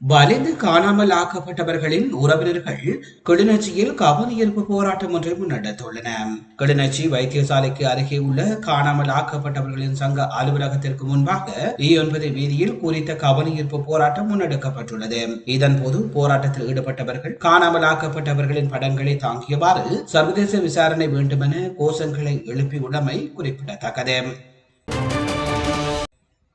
வலிந்து காணாமல் ஆக்கப்பட்டவர்களின் உறவினர்கள் கிளிநொச்சியில் கவனஈர்ப்பு போராட்டம் ஒன்றை முன்னெடுத்துள்ளனர் கிளிநொச்சி வைத்தியசாலைக்கு அருகே உள்ள காணாமல் ஆக்கப்பட்டவர்களின் சங்க அலுவலகத்திற்கு முன்பாக இ ஒன்பது வீதியில் குறித்த கவனஈர்ப்பு போராட்டம் முன்னெடுக்கப்பட்டுள்ளது. இதன்போது போராட்டத்தில் ஈடுபட்டவர்கள் காணாமல் ஆக்கப்பட்டவர்களின் படங்களை தாங்கியவாறு சர்வதேச விசாரணை வேண்டுமென கோஷங்களை எழுப்பியுள்ளமை குறிப்பிடத்தக்கது.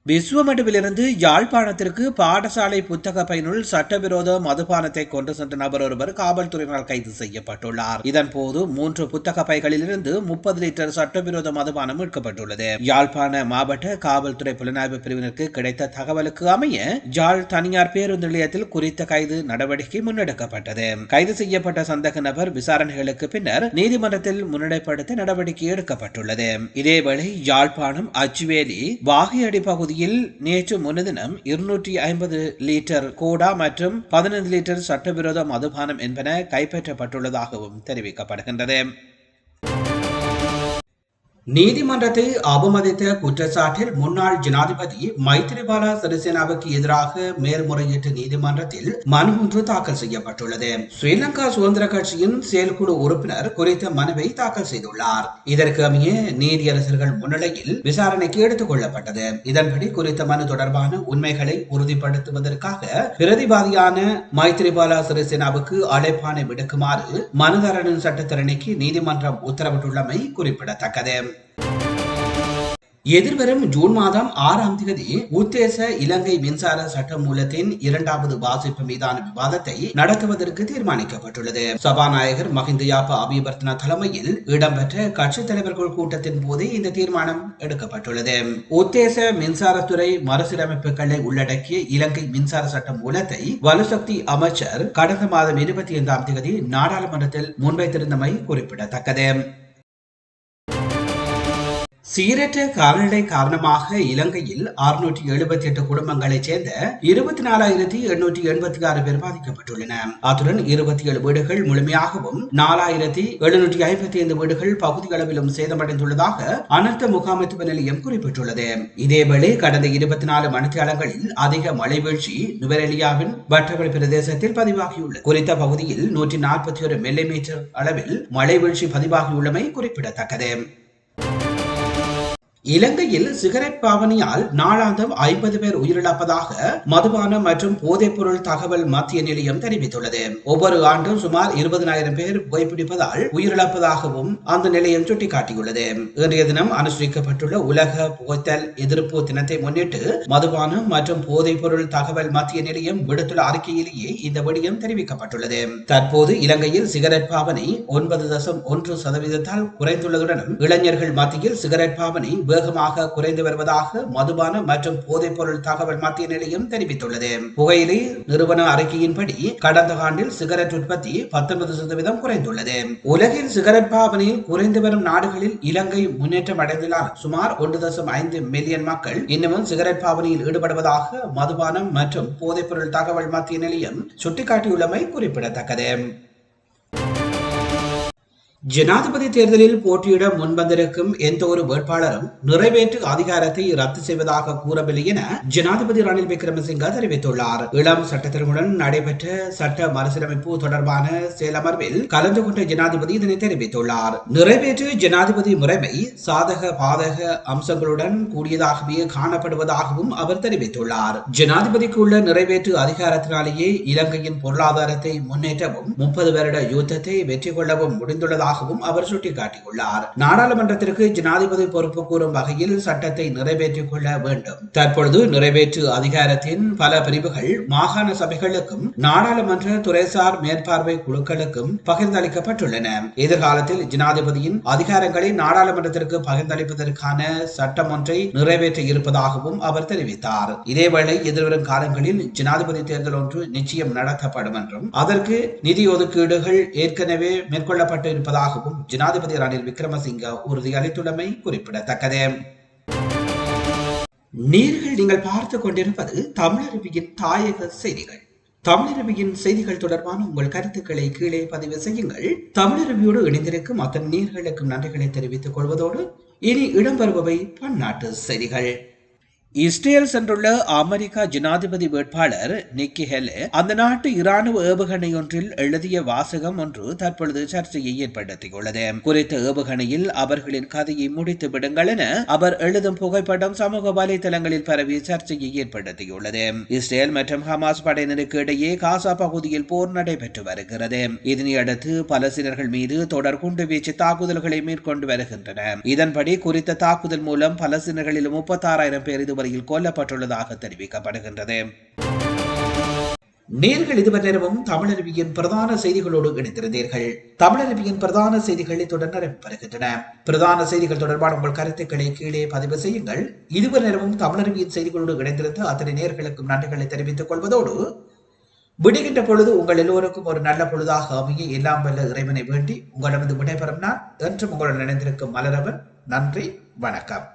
விஸ்வமடுவிலிருந்து யாழ்ப்பாணத்திற்கு பாடசாலை புத்தக பயனுள் சட்டவிரோத மதுபானத்தை கொண்டு சென்ற நபர் ஒருவர் காவல்துறையினால் கைது செய்யப்பட்டுள்ளார். இதன்போது மூன்று புத்தக பைகளிலிருந்து முப்பது லிட்டர் சட்டவிரோத மதுபானம் மீட்கப்பட்டுள்ளது. யாழ்ப்பாண மாவட்ட காவல்துறை புலனாய்வு பிரிவினருக்கு கிடைத்த தகவலுக்கு அமைய யாழ் தனியார் பேருந்து நிலையத்தில் குறித்த கைது நடவடிக்கை முன்னெடுக்கப்பட்டது. கைது செய்யப்பட்ட சந்தக நபர் விசாரணைகளுக்கு பின்னர் நீதிமன்றத்தில் முன்னிலைப்படுத்த நடவடிக்கை எடுக்கப்பட்டுள்ளது. இதேவேளை யாழ்ப்பாணம் அச்சுவேலி வாகையடி பகுதி பகுதியில் நேற்று முன்தினம் இருநூற்றி ஐம்பது லிட்டர் கோடா மற்றும் பதினைந்து லிட்டர் சட்டவிரோத மதுபானம் என்பன கைப்பற்றப்பட்டுள்ளதாகவும் தெரிவிக்கப்படுகின்றது. நீதிமன்றத்தை அவமதித்த குற்றச்சாட்டில் முன்னாள் ஜனாதிபதி மைத்திரிபால சிறிசேனாவுக்கு எதிராக மேல்முறையீட்டு நீதிமன்றத்தில் மனு ஒன்று தாக்கல் செய்யப்பட்டுள்ளது. ஸ்ரீலங்கா சுதந்திர கட்சியின் செயற்குழு உறுப்பினர் குறித்த மனுவை தாக்கல் செய்துள்ளார். இதற்கு அமைய நீதியரசர்கள் முன்னிலையில் விசாரணைக்கு எடுத்துக் கொள்ளப்பட்டது. இதன்படி குறித்த மனு தொடர்பான உண்மைகளை உறுதிப்படுத்துவதற்காக பிரதிவாதியான மைத்திரிபால சிறிசேனாவுக்கு அழைப்பானை விடுக்குமாறு மனுதாரனின் சட்டத்திறனைக்கு நீதிமன்றம் உத்தரவிட்டுள்ளமை குறிப்பிடத்தக்கது. எதிர்வரும் ஜூன் மாதம் ஆறாம் தேதி உத்தேச இலங்கை மின்சார சட்ட மூலத்தின் இரண்டாவது வாசிப்பு மீதான விவாதத்தை நடத்துவதற்கு தீர்மானிக்கப்பட்டுள்ளது. சபாநாயகர் மஹிந்த யாப்பா அபிவர்த்தன தலைமையில் இடம்பெற்ற கட்சித் தலைவர்கள் கூட்டத்தின் போது இந்த தீர்மானம் எடுக்கப்பட்டுள்ளது. உத்தேச மின்சாரத்துறை மறுசீரமைப்புகளை உள்ளடக்கிய இலங்கை மின்சார சட்ட மூலத்தை வலுசக்தி அமைச்சர் கடந்த மாதம் இருபத்தி ஐந்தாம் தேதி நாடாளுமன்றத்தில் முன்வைத்திருந்தமை குறிப்பிடத்தக்கது. சீரற்ற காலநிலை காரணமாக இலங்கையில் அறுநூற்றி எழுபத்தி எட்டு குடும்பங்களைச் சேர்ந்த இருபத்தி நாலாயிரத்தி எண்ணூற்றி எண்பத்தி ஆறு பேர் பாதிக்கப்பட்டுள்ளன. அத்துடன் இருபத்தி ஏழு வீடுகள் முழுமையாகவும் நாலாயிரத்தி எழுநூற்றி ஐம்பத்தி ஐந்து வீடுகள் பகுதி அளவிலும் சேதமடைந்துள்ளதாக அனர்த்த முகாமைத்துவ நிலையம் குறிப்பிட்டுள்ளது. இதேவேளை கடந்த இருபத்தி நாலு மணித்தியாலங்களில் அதிக மழை வீழ்ச்சி நுவரெலியாவின் வட்டவெளி பிரதேசத்தில் பதிவாகியுள்ளது. குறித்த பகுதியில் நூற்றி நாற்பத்தி ஒரு மில்லி மீட்டர் அளவில் மழை வீழ்ச்சி பதிவாகியுள்ளமை குறிப்பிடத்தக்கது. இலங்கையில் சிகரெட் பாவனையால் நாளாந்தம் ஐம்பது பேர் உயிரிழப்பதாக மதுபான மற்றும் போதைப்பொருள் தகவல் மத்திய நிலையம் தெரிவித்துள்ளது. ஒவ்வொரு ஆண்டும் சுமார் இருபதனாயிரம் பேர் புகைப்பிடிப்பதால் உயிரிழப்பதாகவும் அந்த நிலையம் சுட்டிக்காட்டியுள்ளது. இன்றைய தினம் அனுசரிக்கப்பட்டுள்ள உலக புகைத்தல் எதிர்ப்பு தினத்தை முன்னிட்டு மதுபானம் மற்றும் போதைப்பொருள் தகவல் மத்திய நிலையம் விடுத்துள்ள அறிக்கையிலேயே இந்த விடயம் தெரிவிக்கப்பட்டுள்ளது. தற்போது இலங்கையில் சிகரெட் பாவனை ஒன்பது தசம் ஒன்று சதவீதத்தால் குறைந்துள்ளதுடன் இளைஞர்கள் மத்தியில் சிகரெட் பாவனை வேகமாக குறைந்து வருவதாக மதுபான மற்றும் போதைப் பொருள் தகவல் மத்திய நிலையம் தெரிவித்துள்ளது. புகையிலை நிறுவன அறிக்கையின்படி கடந்த ஆண்டில் சிகரெட் உற்பத்தி பத்தொன்பது சதவீதம் குறைந்துள்ளது. உலகில் சிகரெட் பாவனையில் குறைந்து வரும் நாடுகளில் இலங்கை முன்னேற்றம் அடைந்துள்ளார். சுமார் ஒன்று தசம் ஐந்து மில்லியன் மக்கள் இன்னமும் சிகரெட் பாவனையில் ஈடுபடுவதாக மதுபானம் மற்றும் போதைப் பொருள் தகவல் மத்திய நிலையம் சுட்டிக்காட்டியுள்ளமை குறிப்பிடத்தக்கது. ஜனாதிபதி தேர்தலில் போட்டியிட முன்வந்திருக்கும் எந்த ஒரு வேட்பாளரும் நிறைவேற்று அதிகாரத்தை ரத்து செய்வதாக கூறவில்லை என ஜனாதிபதி ரணில் விக்ரமசிங்க தெரிவித்துள்ளார். இளம் சட்டத்திற்குடன் நடைபெற்ற சட்ட மறுசீரமைப்பு தொடர்பான செயலமர்வில் கலந்து கொண்ட ஜனாதிபதி இதனை தெரிவித்துள்ளார். நிறைவேற்று ஜனாதிபதி முறைமை சாதக பாதக அம்சங்களுடன் கூடியதாகவே காணப்படுவதாகவும் அவர் தெரிவித்துள்ளார். ஜனாதிபதிக்கு உள்ள நிறைவேற்று அதிகாரத்தினாலேயே இலங்கையின் பொருளாதாரத்தை முன்னேற்றவும் முப்பது வருட யுத்தத்தை வெற்றி கொள்ளவும் முடிந்துள்ளதாக இருப்பதாகவும் அவர் சுட்டிக்காட்டியுள்ளார். நாடாளுமன்றத்திற்கு ஜனாதிபதி பொறுப்பு கூறும் வகையில் சட்டத்தை நிறைவேற்றிக் கொள்ள வேண்டும். தற்பொழுது நிறைவேற்று அதிகாரத்தின் பல பிரிவுகள் மாகாண சபைகளுக்கும் நாடாளுமன்ற துறைசார் மேற்பார்வை குழுக்களுக்கும் பகிர்ந்தளிக்கப்பட்டுள்ளன. எதிர்காலத்தில் ஜனாதிபதியின் அதிகாரங்களை நாடாளுமன்றத்திற்கு பகிர்ந்தளிப்பதற்கான சட்டம் ஒன்றை நிறைவேற்ற இருப்பதாகவும் அவர் தெரிவித்தார். இதேவேளை எதிர்வரும் காலங்களில் ஜனாதிபதி தேர்தல் ஒன்று நிச்சயம் நடத்தப்படும் என்றும் அதற்கு நிதி ஒதுக்கீடுகள் ஏற்கனவே மேற்கொள்ளப்பட்டு இருப்பதாக இருப்பதாகவும் ஜனாதிபதி ரணில் விக்ரமசிங்க உறுதியளித்துள்ளமை குறிப்பிடத்தக்கது. நீர்கள் நீங்கள் பார்த்து கொண்டிருப்பது தமிழருவியின் தாயக செய்திகள். தமிழருவியின் செய்திகள் தொடர்பான உங்கள் கருத்துக்களை கீழே பதிவு செய்யுங்கள். தமிழருவியோடு இணைந்திருக்கும் அத்தனை நீர்களுக்கும் நன்றிகளை தெரிவித்துக் கொள்வதோடு இனி இடம்பெறுபவை பன்னாட்டு செய்திகள். இஸ்ரேல் சென்றுள்ள அமெரிக்கா ஜனாதிபதி வேட்பாளர் நிக்கி ஹெலே அந்த நாட்டு இராணுவ ஏவுகணை ஒன்றில் எழுதிய வாசகம் ஒன்று தற்பொழுது சர்ச்சையை ஏற்படுத்தியுள்ளது. குறித்த ஏவுகணையில் அவர்களின் கதையை முடித்து விடுங்கள் என அவர் எழுதும் புகைப்படம் சமூக வலைதளங்களில் பரவி சர்ச்சையை ஏற்படுத்தியுள்ளது. இஸ்ரேல் மற்றும் ஹமாஸ் படையினருக்கு இடையே காசா பகுதியில் போர் நடைபெற்று வருகிறது. இதனையடுத்து பலஸ்தீனர்கள் மீது தொடர் குண்டுவீச்சு தாக்குதல்களை மேற்கொண்டு வருகின்றன. இதன்படி குறித்த தாக்குதல் மூலம் பலஸ்தீனர்களில் முப்பத்தாறாயிரம் பேர் இதுவரையில் கொல்லப்பட்டுள்ளதாக தெரிவிக்கப்படுகின்றது. நேர்கள் இதுவரை நேரமும் தமிழருவியின் பிரதான செய்திகளோடு இணைந்திருந்தீர்கள். தமிழருவியின் பிரதான செய்திகளை தொடர்ந்து வருகின்றன பிரதான செய்திகள் தொடர்பான உங்கள் கருத்துக்களை கீழே பதிவு செய்யுங்கள். இதுவரை நேரமும் தமிழருவியின் செய்திகளோடு இணைந்திருந்த அத்தனை நேர்களுக்கும் நன்றிகளை தெரிவித்துக் கொள்வதோடு விடுகின்ற பொழுது உங்கள் எல்லோருக்கும் ஒரு நல்ல பொழுதாக அமைய எல்லாம் வல்ல இறைவனை வேண்டி உங்களிடமிருந்து விடைபெறும் நான் என்றும் உங்களுடன் இணைந்திருக்கும் மலரவன். நன்றி வணக்கம்.